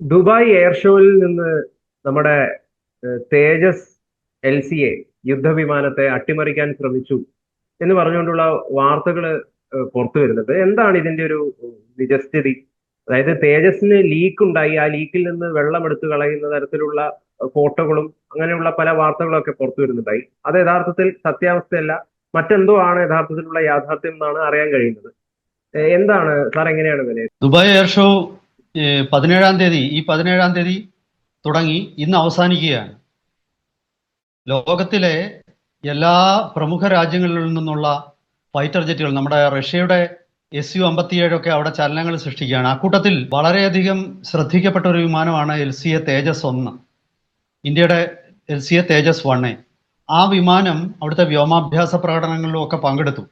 Dubai air ഷോയിൽ നിന്ന് നമ്മുടെ തേജസ് എൽ സി എ യുദ്ധവിമാനത്തെ അട്ടിമറിക്കാൻ ശ്രമിച്ചു എന്ന് പറഞ്ഞുകൊണ്ടുള്ള വാർത്തകൾ പുറത്തു വരുന്നത്. എന്താണ് ഇതിന്റെ ഒരു നിജസ്ഥിതി അതായത് തേജസിന് ലീക്ക് ഉണ്ടായി ആ ലീക്കിൽ നിന്ന് വെള്ളം എടുത്തു കളയുന്ന തരത്തിലുള്ള ഫോട്ടോകളും അങ്ങനെയുള്ള പല വാർത്തകളും ഒക്കെ പുറത്തു വരുന്നുണ്ടായി. അത് യഥാർത്ഥത്തിൽ സത്യാവസ്ഥയല്ല. മറ്റെന്തോ ആണ് യഥാർത്ഥത്തിലുള്ള യാഥാർത്ഥ്യം എന്നാണ് അറിയാൻ കഴിയുന്നത്. എന്താണ് സാർ എങ്ങനെയാണ് വിലയിരുത്തുന്നത്? ദുബായ് എയർ ഷോ പതിനേഴാം തീയതി ഈ പതിനേഴാം തീയതി തുടങ്ങി ഇന്ന് അവസാനിക്കുകയാണ്. ലോകത്തിലെ എല്ലാ പ്രമുഖ രാജ്യങ്ങളിൽ നിന്നുള്ള ഫൈറ്റർ ജെറ്റുകൾ നമ്മുടെ റഷ്യയുടെ എസ് യു അമ്പത്തിയേഴൊക്കെ അവിടെ ചലനങ്ങൾ സൃഷ്ടിക്കുകയാണ്. അക്കൂട്ടത്തിൽ വളരെയധികം ശ്രദ്ധിക്കപ്പെട്ട ഒരു വിമാനമാണ് എൽ സി എ തേജസ് ഒന്ന്. ഇന്ത്യയുടെ L C A Tejas one ആ വിമാനം അവിടുത്തെ വ്യോമാഭ്യാസ പ്രകടനങ്ങളിലും ഒക്കെ പങ്കെടുത്തു.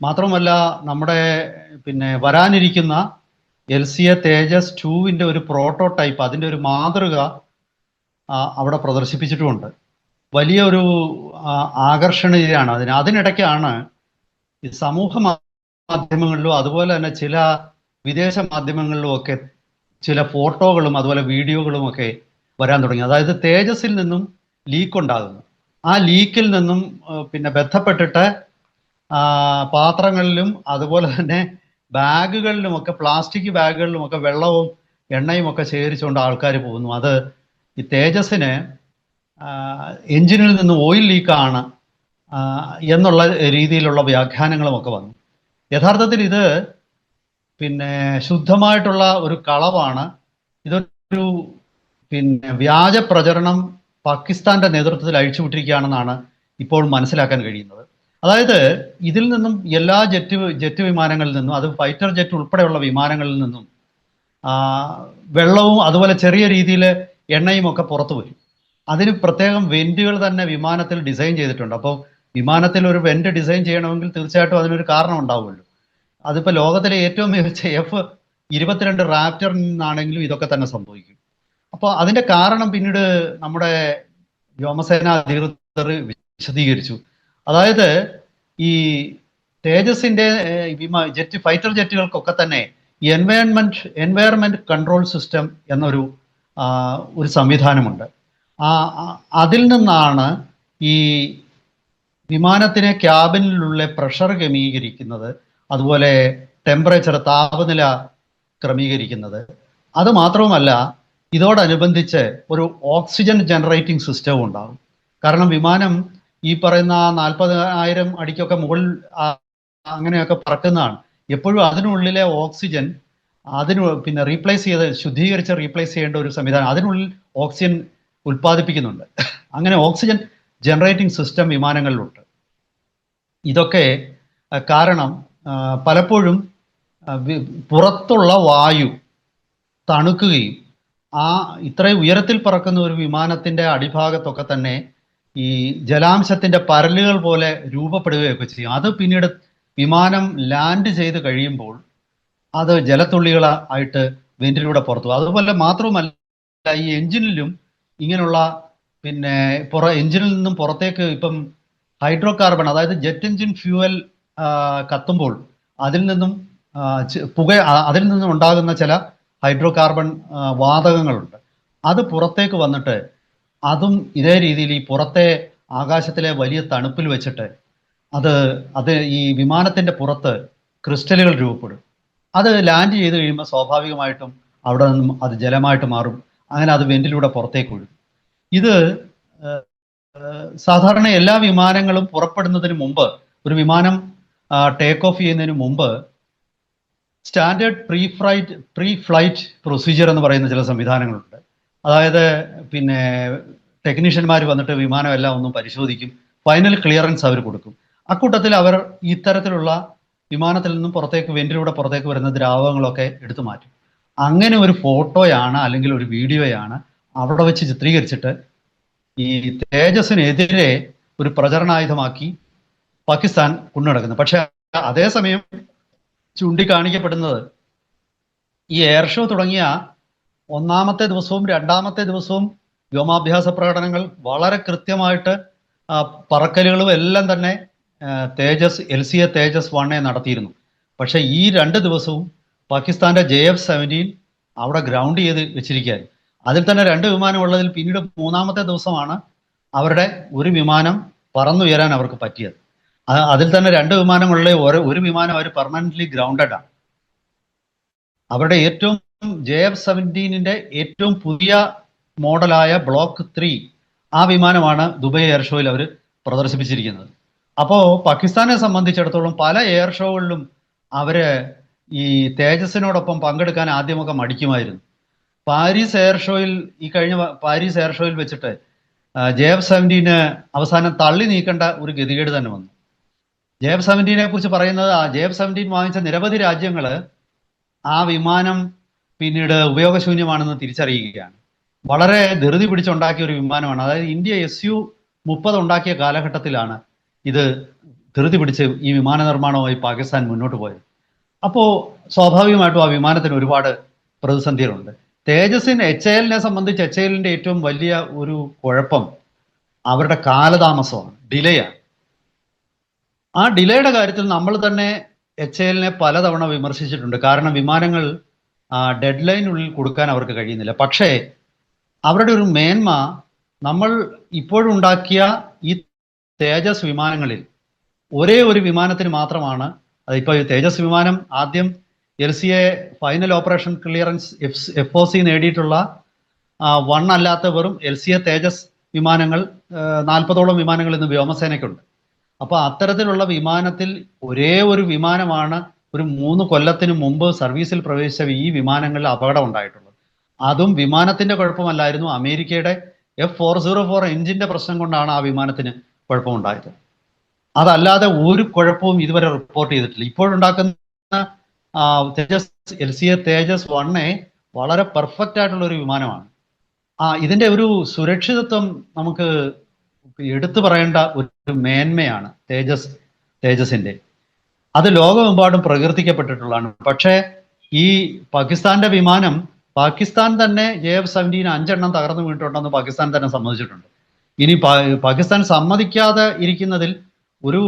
മാത്രമല്ല നമ്മുടെ പിന്നെ വരാനിരിക്കുന്ന എൽ സി എ തേജസ് ടുവിന്റെ ഒരു പ്രോട്ടോടൈപ്പ് അതിന്റെ ഒരു മാതൃക അവിടെ പ്രദർശിപ്പിച്ചിട്ടുമുണ്ട്. വലിയ ഒരു ആകർഷണീയമാണ് അതിന്. അതിനിടയ്ക്കാണ് ഈ സമൂഹ മാധ്യമങ്ങളിലും അതുപോലെ തന്നെ ചില വിദേശ മാധ്യമങ്ങളിലും ഒക്കെ ചില ഫോട്ടോകളും അതുപോലെ വീഡിയോകളും ഒക്കെ വരാൻ തുടങ്ങി. അതായത് തേജസിൽ നിന്നും ലീക്ക് ഉണ്ടാകുന്നു. ആ ലീക്കിൽ നിന്നും പിന്നെ ബന്ധപ്പെട്ടിട്ട് പാത്രങ്ങളിലും അതുപോലെ തന്നെ ബാഗുകളിലുമൊക്കെ പ്ലാസ്റ്റിക് ബാഗുകളിലുമൊക്കെ വെള്ളവും എണ്ണയും ഒക്കെ ശേഖരിച്ചുകൊണ്ട് ആൾക്കാർ പോകുന്നു. അത് ഈ തേജസ്സിന് എഞ്ചിനിൽ നിന്ന് ഓയിൽ ലീക്കാണ് എന്നുള്ള രീതിയിലുള്ള വ്യാഖ്യാനങ്ങളുമൊക്കെ വന്നു. യഥാർത്ഥത്തിൽ ഇത് പിന്നെ ശുദ്ധമായിട്ടുള്ള ഒരു കളവാണ്. ഇതൊരു പിന്നെ വ്യാജ പ്രചരണം പാകിസ്ഥാന്റെ നേതൃത്വത്തിൽ അഴിച്ചുവിട്ടിരിക്കുകയാണെന്നാണ് ഇപ്പോൾ മനസ്സിലാക്കാൻ കഴിയുന്നത്. അതായത് ഇതിൽ നിന്നും എല്ലാ ജെറ്റ് ജെറ്റ് വിമാനങ്ങളിൽ നിന്നും അത് ഫൈറ്റർ ജെറ്റ് ഉൾപ്പെടെയുള്ള വിമാനങ്ങളിൽ നിന്നും വെള്ളവും അതുപോലെ ചെറിയ രീതിയിൽ എണ്ണയും ഒക്കെ പുറത്തു വരും. അതിന് പ്രത്യേകം വെന്റുകൾ തന്നെ വിമാനത്തിൽ ഡിസൈൻ ചെയ്തിട്ടുണ്ട്. അപ്പോൾ വിമാനത്തിൽ ഒരു വെന്റ് ഡിസൈൻ ചെയ്യണമെങ്കിൽ തീർച്ചയായിട്ടും അതിനൊരു കാരണം ഉണ്ടാവുമല്ലോ. അതിപ്പോൾ ലോകത്തിലെ ഏറ്റവും മികച്ച എഫ് ഇരുപത്തിരണ്ട് റാപ്റ്ററിൽ നിന്നാണെങ്കിലും ഇതൊക്കെ തന്നെ സംഭവിക്കും. അപ്പോൾ അതിന്റെ കാരണം പിന്നീട് നമ്മുടെ വ്യോമസേന അധികൃതർ വിശദീകരിച്ചു. അതായത് ഈ തേജസിന്റെ ജെറ്റ് ഫൈറ്റർ ജെറ്റുകൾക്കൊക്കെ തന്നെ എൻവയൺമെന്റ് എൻവയോൺമെന്റ് കൺട്രോൾ സിസ്റ്റം എന്നൊരു ഒരു സംവിധാനമുണ്ട്. ആ അതിൽ നിന്നാണ് ഈ വിമാനത്തിനെ ക്യാബിനിലുള്ള പ്രഷർ ക്രമീകരിക്കുന്നത് അതുപോലെ ടെമ്പറേച്ചർ താപനില ക്രമീകരിക്കുന്നത്. അത് മാത്രവുമല്ല ഇതോടനുബന്ധിച്ച് ഒരു ഓക്സിജൻ ജനറേറ്റിംഗ് സിസ്റ്റവും ഉണ്ടാകും. കാരണം വിമാനം ഈ പറയുന്ന നാൽപ്പതിനായിരം അടിക്കൊക്കെ മുകളിൽ അങ്ങനെയൊക്കെ പറക്കുന്നതാണ്. എപ്പോഴും അതിനുള്ളിലെ ഓക്സിജൻ അതിന് പിന്നെ റീപ്ലേസ് ചെയ്ത് ശുദ്ധീകരിച്ച് റീപ്ലേസ് ചെയ്യേണ്ട ഒരു സംവിധാനം അതിനുള്ളിൽ ഓക്സിജൻ ഉൽപ്പാദിപ്പിക്കുന്നുണ്ട്. അങ്ങനെ ഓക്സിജൻ ജനറേറ്റിംഗ് സിസ്റ്റം വിമാനങ്ങളിലുണ്ട്. ഇതൊക്കെ കാരണം പലപ്പോഴും പുറത്തുള്ള വായു തണുക്കുകയും ആ ഇത്രയും ഉയരത്തിൽ പറക്കുന്ന ഒരു വിമാനത്തിന്റെ അടിഭാഗത്തൊക്കെ തന്നെ ഈ ജലാംശത്തിന്റെ പരലുകൾ പോലെ രൂപപ്പെടുകയൊക്കെ ചെയ്യും. അത് പിന്നീട് വിമാനം ലാൻഡ് ചെയ്ത് കഴിയുമ്പോൾ അത് ജലത്തുള്ളികൾ ആയിട്ട് വെന്റിലൂടെ പുറത്തു അതുപോലെ മാത്രവുമല്ല ഈ എഞ്ചിനിലും ഇങ്ങനെയുള്ള പിന്നെ പുറ എഞ്ചിനിൽ നിന്നും പുറത്തേക്ക് ഇപ്പം ഹൈഡ്രോ കാർബൺ അതായത് ജെറ്റ് എഞ്ചിൻ ഫ്യൂവൽ കത്തുമ്പോൾ അതിൽ നിന്നും പുക അതിൽ നിന്നും ഉണ്ടാകുന്ന ചില ഹൈഡ്രോ കാർബൺ വാതകങ്ങളുണ്ട്. അത് പുറത്തേക്ക് വന്നിട്ട് അതും ഇതേ രീതിയിൽ ഈ പുറത്തെ ആകാശത്തിലെ വലിയ തണുപ്പിൽ വെച്ചിട്ട് അത് അത് ഈ വിമാനത്തിന്റെ പുറത്ത് ക്രിസ്റ്റലുകൾ രൂപപ്പെടും. അത് ലാൻഡ് ചെയ്ത് കഴിയുമ്പോൾ സ്വാഭാവികമായിട്ടും അവിടെ നിന്നും അത് ജലമായിട്ട് മാറും. അങ്ങനെ അത് വെന്റിലൂടെ പുറത്തേക്ക് ഒഴുകും. ഇത് സാധാരണ എല്ലാ വിമാനങ്ങളും പുറപ്പെടുന്നതിന് മുമ്പ് ഒരു വിമാനം ടേക്ക് ഓഫ് ചെയ്യുന്നതിന് മുമ്പ് standard pre flight pre flight procedure എന്ന് പറയുന്ന ചില സംവിധാനങ്ങളുണ്ട്. അതായത് പിന്നെ ടെക്നീഷ്യന്മാർ വന്നിട്ട് വിമാനമെല്ലാം ഒന്നും പരിശോധിക്കും. ഫൈനൽ ക്ലിയറൻസ് അവർ കൊടുക്കും. അക്കൂട്ടത്തിൽ അവർ ഇത്തരത്തിലുള്ള വിമാനത്തിൽ നിന്നും പുറത്തേക്ക് വെന്റിലൂടെ പുറത്തേക്ക് വരുന്ന ദ്രാവകങ്ങളൊക്കെ എടുത്തു മാറ്റും. അങ്ങനെ ഒരു ഫോട്ടോയാണ് അല്ലെങ്കിൽ ഒരു വീഡിയോയാണ് അവിടെ വെച്ച് ചിത്രീകരിച്ചിട്ട് ഈ തേജസ്സിനെതിരെ ഒരു പ്രചരണായുധമാക്കി പാകിസ്ഥാൻ കൊണ്ടുനടക്കുന്നത് പക്ഷെ അതേസമയം ചൂണ്ടിക്കാണിക്കപ്പെടുന്നത് ഈ എയർ ഷോ തുടങ്ങിയ ഒന്നാമത്തെ ദിവസവും രണ്ടാമത്തെ ദിവസവും വ്യോമാഭ്യാസ പ്രകടനങ്ങൾ വളരെ കൃത്യമായിട്ട് പറക്കലുകളും എല്ലാം തന്നെ Tejas L C A Tejas വണ്ണെ നടത്തിയിരുന്നു. പക്ഷെ ഈ രണ്ട് ദിവസവും പാകിസ്ഥാന്റെ ജെ എഫ് സെവന്റീൻ അവിടെ ഗ്രൗണ്ട് ചെയ്ത് വെച്ചിരിക്കുകയായിരുന്നു. അതിൽ തന്നെ രണ്ട് വിമാനം ഉള്ളതിൽ പിന്നീട് മൂന്നാമത്തെ ദിവസമാണ് അവരുടെ ഒരു വിമാനം പറന്നുയരാൻ അവർക്ക് പറ്റിയത്. അതിൽ തന്നെ രണ്ട് വിമാനമുള്ള ഒരു വിമാനം അവർ പെർമനന്റ്ലി ഗ്രൗണ്ടഡ് ആണ്. അവരുടെ ഏറ്റവും ജെ എഫ് സെവന്റീനിന്റെ ഏറ്റവും പുതിയ മോഡലായ ബ്ലോക്ക് ത്രീ ആ വിമാനമാണ് ദുബായ് എയർ ഷോയിൽ അവർ പ്രദർശിപ്പിച്ചിരിക്കുന്നത്. അപ്പോൾ പാകിസ്ഥാനെ സംബന്ധിച്ചിടത്തോളം പല എയർ ഷോകളിലും അവർ ഈ തേജസിനോടൊപ്പം പങ്കെടുക്കാൻ ആദ്യമൊക്കെ മടിക്കുമായിരുന്നു. പാരീസ് എയർ ഷോയിൽ ഈ കഴിഞ്ഞ പാരീസ് എയർ ഷോയിൽ വെച്ചിട്ട് ജെ എഫ് സെവന്റീന് അവസാനം തള്ളി നീക്കേണ്ട ഒരു ഗതികേട് തന്നെ വന്നു. ജെ എഫ് സെവന്റീനെ കുറിച്ച് പറയുന്നത് ആ ജെ എഫ് സെവന്റീൻ വാങ്ങിച്ച നിരവധി രാജ്യങ്ങൾ ആ വിമാനം പിന്നീട് ഉപയോഗശൂന്യമാണെന്ന് തിരിച്ചറിയുകയാണ്. വളരെ ധൃതി പിടിച്ചുണ്ടാക്കിയ ഒരു വിമാനമാണ്. അതായത് ഇന്ത്യ എസ് യു മുപ്പത് ഉണ്ടാക്കിയ കാലഘട്ടത്തിലാണ് ഇത് ധൃതി പിടിച്ച് ഈ വിമാന നിർമ്മാണവുമായി പാകിസ്ഥാൻ മുന്നോട്ട് പോയത്. അപ്പോൾ സ്വാഭാവികമായിട്ടും ആ വിമാനത്തിന് ഒരുപാട് പ്രതിസന്ധികളുണ്ട്. തേജസിന് എച്ച് എല്ലിനെ സംബന്ധിച്ച് എച്ച് എല്ലിന്റെ ഏറ്റവും വലിയ ഒരു കുഴപ്പം അവരുടെ കാലതാമസമാണ് ഡിലേയാണ്. ആ ഡിലേയുടെ കാര്യത്തിൽ നമ്മൾ തന്നെ എച്ച് എല്ലിനെ പലതവണ വിമർശിച്ചിട്ടുണ്ട്. കാരണം വിമാനങ്ങൾ ഡെഡ് ലൈനുള്ളിൽ കൊടുക്കാൻ അവർക്ക് കഴിയുന്നില്ല. പക്ഷേ അവരുടെ ഒരു മേന്മ നമ്മൾ ഇപ്പോഴുണ്ടാക്കിയ ഈ തേജസ് വിമാനങ്ങളിൽ ഒരേ ഒരു വിമാനത്തിന് മാത്രമാണ്. അതിപ്പോൾ തേജസ് വിമാനം ആദ്യം L C A final operation clearance F F O C നേടിയിട്ടുള്ള വൺ അല്ലാത്ത വെറും എൽ സി എ തേജസ് വിമാനങ്ങൾ നാൽപ്പതോളം വിമാനങ്ങൾ ഇന്ന് വ്യോമസേനയ്ക്കുണ്ട്. അപ്പോൾ അത്തരത്തിലുള്ള വിമാനത്തിൽ ഒരേ ഒരു വിമാനമാണ് ഒരു മൂന്ന് കൊല്ലത്തിന് മുമ്പ് സർവീസിൽ പ്രവേശിച്ച ഈ വിമാനങ്ങളിൽ അപകടം ഉണ്ടായിട്ടുള്ളത്. അതും വിമാനത്തിന്റെ കുഴപ്പമല്ലായിരുന്നു. അമേരിക്കയുടെ എഫ് ഫോർ സീറോ ഫോർ എഞ്ചിന്റെ പ്രശ്നം കൊണ്ടാണ് ആ വിമാനത്തിന് കുഴപ്പമുണ്ടായത്. അതല്ലാതെ ഒരു കുഴപ്പവും ഇതുവരെ റിപ്പോർട്ട് ചെയ്തിട്ടില്ല. ഇപ്പോഴുണ്ടാക്കുന്ന Tejas L C A Tejas വണ്ണെ വളരെ പെർഫെക്റ്റ് ആയിട്ടുള്ള ഒരു വിമാനമാണ്. ആ ഇതിന്റെ ഒരു സുരക്ഷിതത്വം നമുക്ക് എടുത്തു പറയേണ്ട ഒരു മേന്മയാണ് തേജസ് തേജസിന്റെ അത് ലോകമെമ്പാടും പ്രകീർത്തിക്കപ്പെട്ടിട്ടുള്ളതാണ്. പക്ഷേ ഈ പാകിസ്ഥാന്റെ വിമാനം പാകിസ്ഥാൻ തന്നെ ജെ എഫ് സെവന്റീൻ അഞ്ചെണ്ണം തകർന്നു വീണിട്ടുണ്ടെന്ന് പാകിസ്ഥാൻ തന്നെ സമ്മതിച്ചിട്ടുണ്ട്. ഇനി പാകിസ്ഥാൻ സമ്മതിക്കാതെ ഇരിക്കുന്നതിൽ ഒരു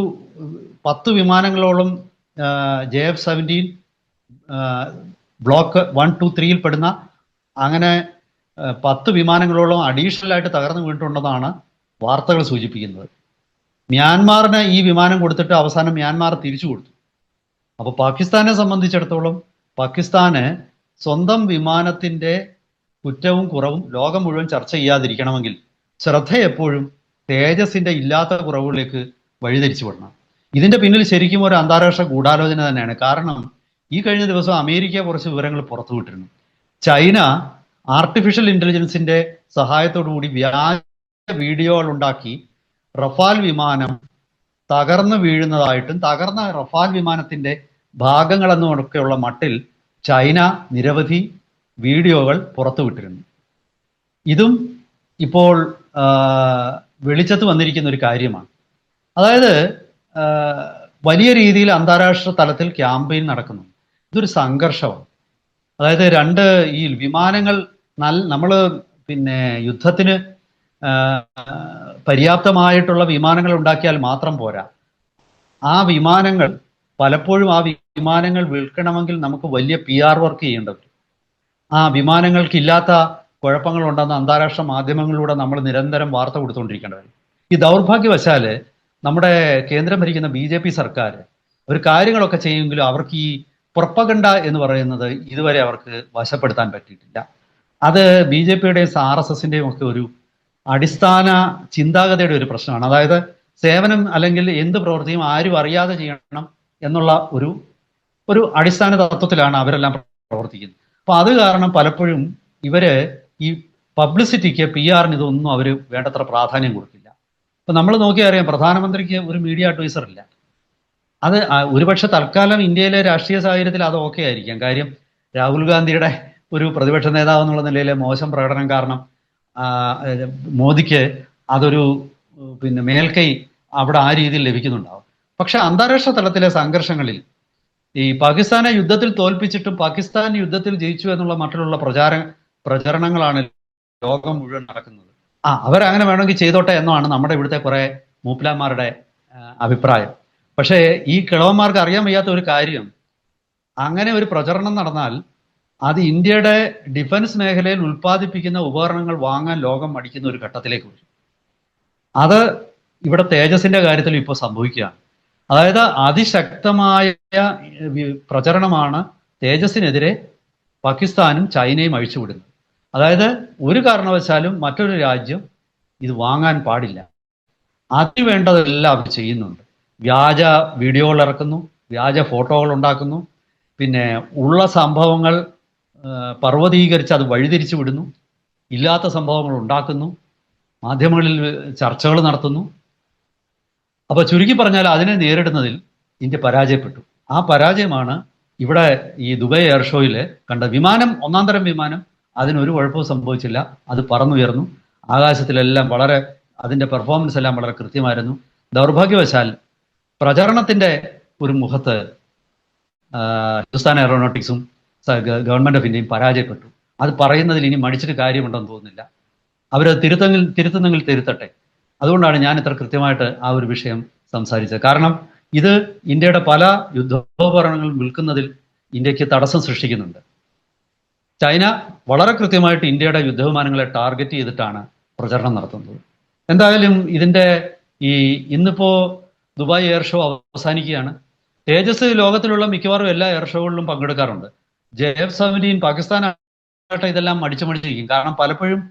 പത്ത് വിമാനങ്ങളോളം J F seventeen block one two ത്രീയിൽ പെടുന്ന അങ്ങനെ പത്ത് വിമാനങ്ങളോളം അഡീഷണൽ ആയിട്ട് തകർന്നു വീണിട്ടുണ്ടെന്നാണ് വാർത്തകൾ സൂചിപ്പിക്കുന്നത്. മ്യാൻമാറിന് ഈ വിമാനം കൊടുത്തിട്ട് അവസാനം മ്യാൻമാർ തിരിച്ചു കൊടുത്തു. അപ്പൊ പാകിസ്ഥാനെ സംബന്ധിച്ചിടത്തോളം പാകിസ്ഥാന് സ്വന്തം വിമാനത്തിന്റെ കുറ്റവും കുറവും ലോകം മുഴുവൻ ചർച്ച ചെയ്യാതിരിക്കണമെങ്കിൽ ശ്രദ്ധ എപ്പോഴും തേജസിന്റെ ഇല്ലാത്ത കുറവുകളിലേക്ക് വഴിതിരിച്ചു വിടണം. ഇതിന്റെ പിന്നിൽ ശരിക്കും ഒരു അന്താരാഷ്ട്ര ഗൂഢാലോചന തന്നെയാണ്. കാരണം ഈ കഴിഞ്ഞ ദിവസം അമേരിക്ക കുറച്ച് വിവരങ്ങൾ പുറത്തുവിട്ടിരുന്നു ചൈന ആർട്ടിഫിഷ്യൽ ഇന്റലിജൻസിന്റെ കൂടി വ്യാജ വീഡിയോകൾ ഉണ്ടാക്കി റഫാൽ വിമാനം തകർന്നു വീഴുന്നതായിട്ടും തകർന്ന റഫാൽ വിമാനത്തിന്റെ ഭാഗങ്ങളെന്നുമൊക്കെയുള്ള മട്ടിൽ ചൈന നിരവധി വീഡിയോകൾ പുറത്തുവിട്ടിരുന്നു. ഇതും ഇപ്പോൾ വെളിച്ചത്ത് വന്നിരിക്കുന്ന ഒരു കാര്യമാണ്. അതായത് വലിയ രീതിയിൽ അന്താരാഷ്ട്ര തലത്തിൽ ക്യാമ്പയിൻ നടക്കുന്നു. ഇതൊരു സംഘർഷമാണ്. അതായത് രണ്ട് ഈ വിമാനങ്ങൾ നല്ല നമ്മൾ പിന്നെ യുദ്ധത്തിന് പര്യാപ്തമായിട്ടുള്ള വിമാനങ്ങൾ ഉണ്ടാക്കിയാൽ മാത്രം പോരാ. ആ വിമാനങ്ങൾ പലപ്പോഴും ആ വിമാനങ്ങൾ വിൽക്കണമെങ്കിൽ നമുക്ക് വലിയ പി ആർ വർക്ക് ചെയ്യേണ്ടത്. ആ വിമാനങ്ങൾക്ക് ഇല്ലാത്ത കുഴപ്പങ്ങളുണ്ടെന്ന് അന്താരാഷ്ട്ര മാധ്യമങ്ങളിലൂടെ നമ്മൾ നിരന്തരം വാർത്ത കൊടുത്തുകൊണ്ടിരിക്കേണ്ടത് ഈ ദൗർഭാഗ്യവശാൽ നമ്മുടെ കേന്ദ്രം ഭരിക്കുന്ന ബി ജെ പി സർക്കാർ ഒരു കാര്യങ്ങളൊക്കെ ചെയ്യുമെങ്കിലും അവർക്ക് ഈ പുറപ്പകണ്ട എന്ന് പറയുന്നത് ഇതുവരെ അവർക്ക് വശപ്പെടുത്താൻ പറ്റിയിട്ടില്ല. അത് ബി ജെ പിയുടെയും ആർ എസ് എസിന്റെയും ഒക്കെ ഒരു അടിസ്ഥാന ചിന്താഗതിയുടെ ഒരു പ്രശ്നമാണ്. അതായത് സേവനം അല്ലെങ്കിൽ എന്ത് പ്രവൃത്തിയും ആരും അറിയാതെ ചെയ്യണം എന്നുള്ള ഒരു ഒരു അടിസ്ഥാന തത്വത്തിലാണ് അവരെല്ലാം പ്രവർത്തിക്കുന്നത്. അപ്പൊ അത് കാരണം പലപ്പോഴും ഇവർ ഈ പബ്ലിസിറ്റിക്ക് പി ആറിന് ഇതൊന്നും അവർ വേണ്ടത്ര പ്രാധാന്യം കൊടുക്കില്ല. ഇപ്പൊ നമ്മൾ നോക്കിയാൽ അറിയാം പ്രധാനമന്ത്രിക്ക് ഒരു മീഡിയ അഡ്വൈസർ ഇല്ല. അത് ഒരുപക്ഷെ തൽക്കാലം ഇന്ത്യയിലെ രാഷ്ട്രീയ സാഹചര്യത്തിൽ അത് ഓക്കെ ആയിരിക്കാം. കാര്യം രാഹുൽ ഗാന്ധിയുടെ ഒരു പ്രതിപക്ഷ നേതാവ് എന്നുള്ള നിലയിലെ മോശം പ്രകടനം കാരണം മോദിക്ക് അതൊരു പിന്നെ മേൽക്കൈ അവിടെ ആ രീതിയിൽ ലഭിക്കുന്നുണ്ടാവും. പക്ഷെ അന്താരാഷ്ട്ര തലത്തിലെ സംഘർഷങ്ങളിൽ ഈ പാകിസ്ഥാനെ യുദ്ധത്തിൽ തോൽപ്പിച്ചിട്ടും പാകിസ്ഥാൻ യുദ്ധത്തിൽ ജയിച്ചു എന്നുള്ള മട്ടിലുള്ള പ്രചാര പ്രചരണങ്ങളാണ് ലോകം മുഴുവൻ നടക്കുന്നത്. ആ അവരങ്ങനെ വേണമെങ്കിൽ ചെയ്തോട്ടെ എന്നാണ് നമ്മുടെ ഇവിടുത്തെ കുറെ മൂപ്പിലാന്മാരുടെ അഭിപ്രായം. പക്ഷേ ഈ കിളവന്മാർക്ക് അറിയാൻ വയ്യാത്ത ഒരു കാര്യം അങ്ങനെ ഒരു പ്രചരണം നടന്നാൽ അത് ഇന്ത്യയുടെ ഡിഫൻസ് മേഖലയിൽ ഉൽപ്പാദിപ്പിക്കുന്ന ഉപകരണങ്ങൾ വാങ്ങാൻ ലോകം മടിക്കുന്ന ഒരു ഘട്ടത്തിലേക്ക് വരും. അത് ഇവിടെ തേജസിന്റെ കാര്യത്തിൽ ഇപ്പോൾ സംഭവിക്കുകയാണ്. അതായത് അതിശക്തമായ പ്രചരണമാണ് തേജസിനെതിരെ പാകിസ്ഥാനും ചൈനയും അഴിച്ചുവിടുന്നത്. അതായത് ഒരു കാരണവശാലും മറ്റൊരു രാജ്യം ഇത് വാങ്ങാൻ പാടില്ല. അതിന് വേണ്ടതെല്ലാം അവർ ചെയ്യുന്നുണ്ട്. വ്യാജ വീഡിയോകൾ ഇറക്കുന്നു വ്യാജ ഫോട്ടോകൾ ഉണ്ടാക്കുന്നു പിന്നെ ഉള്ള സംഭവങ്ങൾ പർവതീകരിച്ച് അത് വഴിതിരിച്ചു വിടുന്നു ഇല്ലാത്ത സംഭവങ്ങൾ ഉണ്ടാക്കുന്നു മാധ്യമങ്ങളിൽ ചർച്ചകൾ നടത്തുന്നു അപ്പൊ ചുരുക്കി പറഞ്ഞാൽ അതിനെ നേരിടുന്നതിൽ ഇന്ത്യ പരാജയപ്പെട്ടു. ആ പരാജയമാണ് ഇവിടെ ഈ ദുബായ് എയർ ഷോയിൽ കണ്ട വിമാനം ഒന്നാം തരം വിമാനം അതിനൊരു കുഴപ്പവും സംഭവിച്ചില്ല. അത് പറന്നുയർന്നു. ആകാശത്തിലെല്ലാം വളരെ അതിന്റെ പെർഫോമൻസ് എല്ലാം വളരെ കൃത്യമായിരുന്നു. ദൗർഭാഗ്യവശാൽ പ്രചരണത്തിന്റെ ഒരു മുഖത്ത് ഹിന്ദുസ്ഥാൻ എയറോനോട്ടിക്സും ഗവൺമെന്റ് ഓഫ് ഇന്ത്യയും പരാജയപ്പെട്ടു. അത് പറയുന്നതിൽ ഇനി മടിച്ചിട്ട് കാര്യമുണ്ടെന്ന് തോന്നുന്നില്ല. അവർ തിരുത്തെങ്കിൽ തിരുത്തുന്നെങ്കിൽ തിരുത്തട്ടെ. അതുകൊണ്ടാണ് ഞാൻ ഇത്ര കൃത്യമായിട്ട് ആ ഒരു വിഷയം സംസാരിച്ചത്. കാരണം ഇത് ഇന്ത്യയുടെ പല യുദ്ധോപകരണങ്ങളും വിൽക്കുന്നതിൽ ഇന്ത്യയ്ക്ക് തടസ്സം സൃഷ്ടിക്കുന്നുണ്ട്. ചൈന വളരെ കൃത്യമായിട്ട് ഇന്ത്യയുടെ യുദ്ധവിമാനങ്ങളെ ടാർഗറ്റ് ചെയ്തിട്ടാണ് പ്രചരണം നടത്തുന്നത്. എന്തായാലും ഇതിന്റെ ഈ ഇന്നിപ്പോ ദുബായ് എയർ ഷോ അവസാനിക്കുകയാണ്. തേജസ് ലോകത്തിലുള്ള മിക്കവാറും എല്ലാ എയർ ഷോകളിലും പങ്കെടുക്കാറുണ്ട്. ജെ എഫ് സെവന്റീൻ പാകിസ്ഥാനായിട്ട് ഇതെല്ലാം മടിച്ചു മടിച്ചിരിക്കും കാരണം പലപ്പോഴും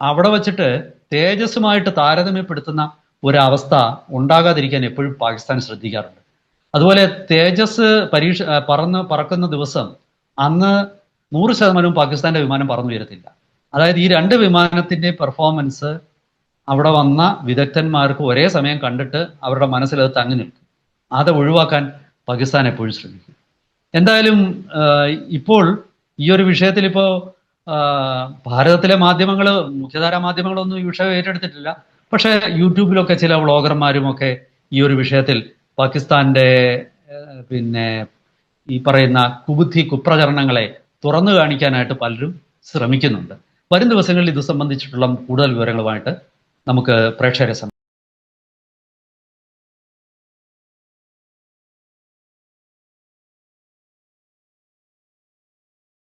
അവിടെ വച്ചിട്ട് തേജസ്സുമായിട്ട് താരതമ്യപ്പെടുത്തുന്ന ഒരവസ്ഥ ഉണ്ടാകാതിരിക്കാൻ എപ്പോഴും പാകിസ്ഥാൻ ശ്രദ്ധിക്കാറുണ്ട്. അതുപോലെ തേജസ് പരീക്ഷ പറന്ന് പറക്കുന്ന ദിവസം അന്ന് നൂറ് ശതമാനവും പാകിസ്ഥാന്റെ വിമാനം പറന്നു വരത്തില്ല. അതായത് ഈ രണ്ട് വിമാനത്തിന്റെ പെർഫോമൻസ് അവിടെ വന്ന വിദഗ്ധന്മാർക്ക് ഒരേ സമയം കണ്ടിട്ട് അവരുടെ മനസ്സിൽ അത് തങ്ങി നിൽക്കും. അത് ഒഴിവാക്കാൻ പാകിസ്ഥാൻ എപ്പോഴും ശ്രമിക്കും. എന്തായാലും ഇപ്പോൾ ഈ ഒരു വിഷയത്തിൽ ഇപ്പോൾ ഭാരതത്തിലെ മാധ്യമങ്ങൾ മുഖ്യധാര മാധ്യമങ്ങളൊന്നും ഈ വിഷയം ഏറ്റെടുത്തിട്ടില്ല. പക്ഷെ യൂട്യൂബിലൊക്കെ ചില വ്ളോഗർമാരും ഒക്കെ ഈ ഒരു വിഷയത്തിൽ പാകിസ്ഥാന്റെ പിന്നെ ഈ പറയുന്ന കുബുദ്ധി കുപ്രചരണങ്ങളെ തുറന്നു കാണിക്കാനായിട്ട് പലരും ശ്രമിക്കുന്നുണ്ട്. വരും ദിവസങ്ങളിൽ ഇത് സംബന്ധിച്ചിട്ടുള്ള കൂടുതൽ വിവരങ്ങളുമായിട്ട് നമുക്ക് പ്രേക്ഷകരെ